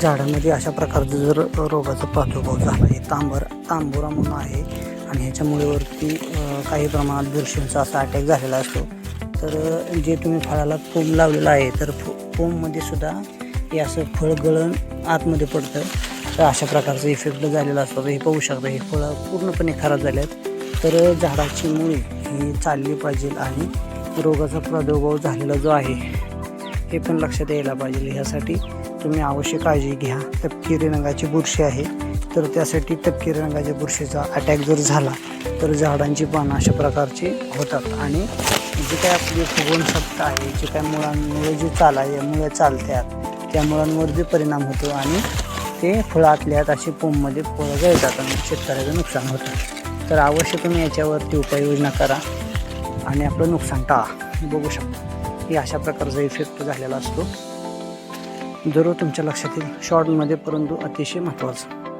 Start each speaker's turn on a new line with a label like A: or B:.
A: झाडामध्ये अशा प्रकारचं जर रोगाचा प्रादुर्भाव झाला आहे तांबर तांबोरा म्हणून आहे आणि ह्याच्यामुळे वरती काही प्रमाणात बुरशींचा असा अटॅक झालेला असतो. तर जे तुम्ही फळाला फोम लावलेला आहे तर फो फोममध्ये सुद्धा हे असं फळ गळण आतमध्ये पडतं. तर अशा प्रकारचं इफेक्ट झालेला असतो. तर हे पाहू शकता हे फळं पूर्णपणे खराब झाले आहेत तर झाडाची मुळे ही चालली पाहिजे आणि रोगाचा प्रादुर्भाव झालेला जो आहे हे पण लक्षात यायला पाहिजे. ह्यासाठी तुम्ही अवश्य काळजी घ्या. तपकिरी रंगाची बुरशी आहे. तर त्यासाठी तपकिरी रंगाच्या बुरशीचा अटॅक जर झाला तर झाडांची पानं अशा प्रकारची होतात. आणि जे काय आपली फुगवणशक्ती आहे जे काय मुळांमुळे जी चाल आहे मुळे चालतात त्या मुळांवर जे परिणाम होतो आणि ते फळं आतल्यात अशी पोममध्ये फळं गळतात आणि शेतकऱ्याचं नुकसान होतं. तर अवश्य तुम्ही याच्यावरती उपाययोजना करा आणि आपलं नुकसान टाळा. बघू शकता. हे अशा प्रकारचा इफेक्ट झालेला असतो. जरूर तुमच्या लक्षात येईल. शॉर्टमध्ये परंतु अतिशय महत्त्वाचं